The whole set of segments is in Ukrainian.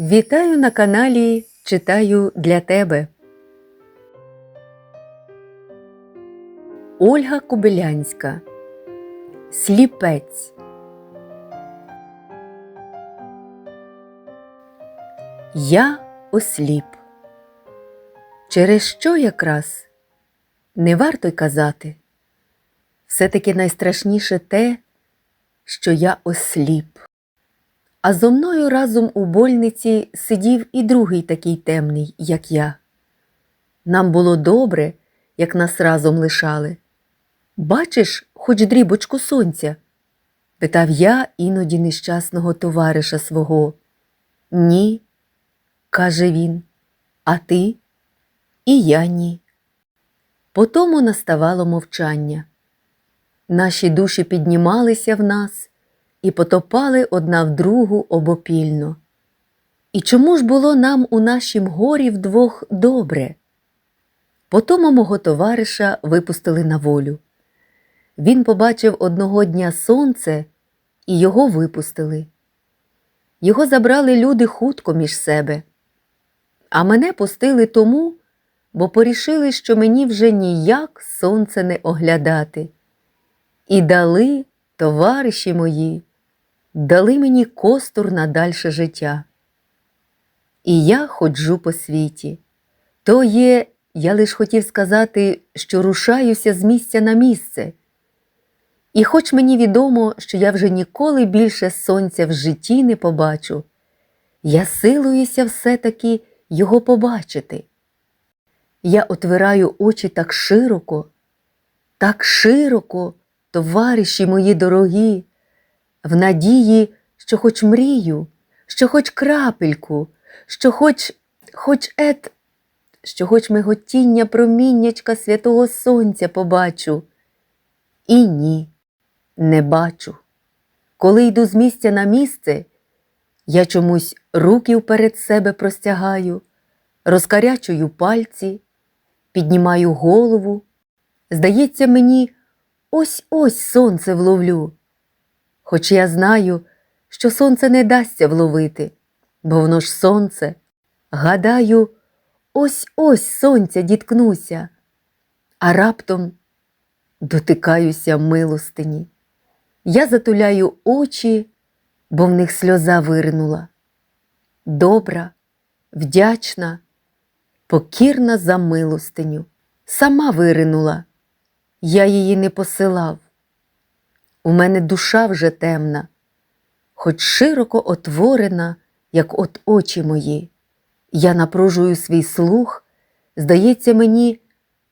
Вітаю на каналі Читаю для тебе. Ольга Кобилянська Сліпець. Я осліп. Через що якраз не варто й казати. Все-таки найстрашніше те, що я осліп. А зо мною разом у больниці сидів і другий такий темний, як я. Нам було добре, як нас разом лишали. Бачиш, хоч дрібочку сонця? питав я іноді нещасного товариша свого. Ні, каже він, а ти? І я ні. Потому наставало мовчання. Наші душі піднімалися в нас і потопали одна в другу обопільно. І чому ж було нам у нашім горі вдвох добре? Потому мого товариша випустили на волю. Він побачив одного дня сонце, і його випустили. Його забрали люди хутко між себе, а мене пустили тому, бо порішили, що мені вже ніяк сонце не оглядати. І дали, товариші мої, дали мені костур на дальше життя. І я ходжу по світі. То є, я лиш хотів сказати, що рушаюся з місця на місце. І хоч мені відомо, що я вже ніколи більше сонця в житті не побачу, я силуюся все-таки його побачити. Я отвираю очі так широко, так широко, товариші мої дорогі, в надії, що хоч мрію, що хоч крапельку, що хоч хоч ет, що хоч миготіння проміннячка святого сонця побачу. І ні, не бачу. Коли йду з місця на місце, я чомусь руки вперед себе простягаю, розкарячую пальці, піднімаю голову. Здається мені, ось ось сонце вловлю. Хоч я знаю, що сонце не дасться вловити, бо воно ж сонце. Гадаю, ось ось сонця діткнуся, а раптом дотикаюся милостині. Я затуляю очі, бо в них сльоза виринула. Добра, вдячна, покірна за милостиню. Сама виринула, я її не посилав. У мене душа вже темна, хоч широко отворена, як от очі мої. Я напружую свій слух, здається мені,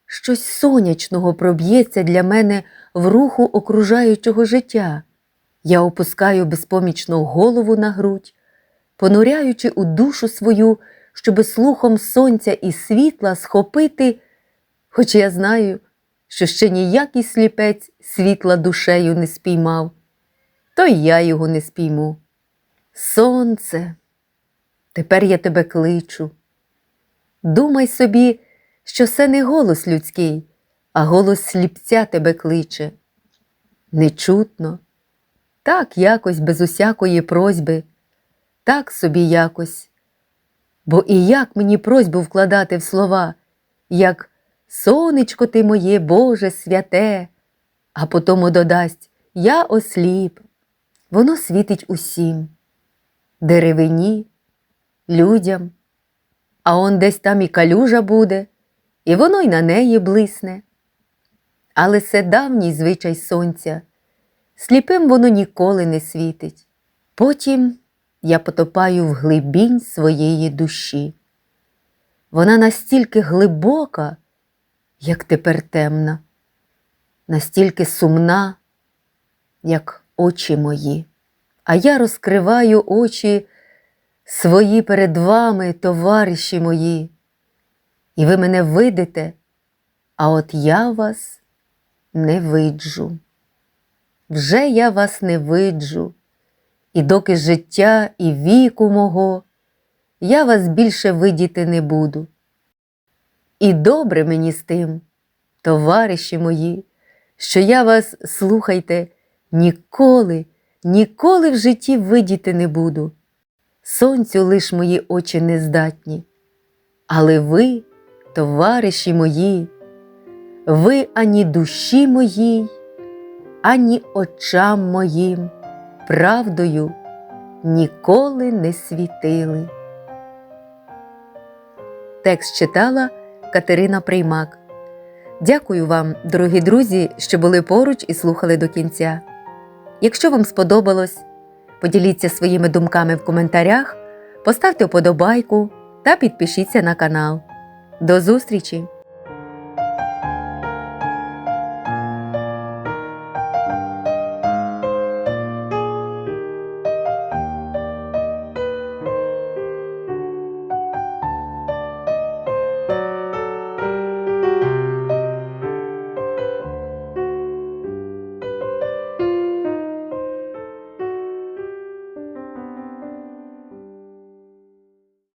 щось сонячного проб'ється для мене в руху окружаючого життя. Я опускаю безпомічно голову на грудь, понуряючи у душу свою, щоби слухом сонця і світла схопити, хоч я знаю, що ще ніякий сліпець світла душею не спіймав, то й я його не спійму. Сонце, тепер я тебе кличу. Думай собі, що це не голос людський, а голос сліпця тебе кличе. Нечутно, так якось без усякої просьби, так собі якось. Бо і як мені просьбу вкладати в слова, як Сонечко ти моє, Боже святе, а потому додасть Я осліп. Воно світить усім, деревині, людям, а он десь там і калюжа буде, і воно й на неї блисне. Але це давній звичай сонця, сліпим воно ніколи не світить. Потім я потопаю в глибінь своєї душі. Вона настільки глибока, як тепер темна, настільки сумна, як очі мої, а я розкриваю очі свої перед вами, товариші мої, і ви мене видите, а от я вас не виджу. Вже я вас не виджу, і доки життя і віку мого, я вас більше видіти не буду. І добре мені з тим, товариші мої, що я вас, слухайте, ніколи, ніколи в житті видіти не буду. сонцю лиш мої очі не здатні. Але ви, товариші мої, ви ані душі моїй, ані очам моїм правдою ніколи не світили. Текст читала Катерина Приймак. Дякую вам, дорогі друзі, що були поруч і слухали до кінця. Якщо вам сподобалось, поділіться своїми думками в коментарях, поставте вподобайку та підпишіться на канал. До зустрічі!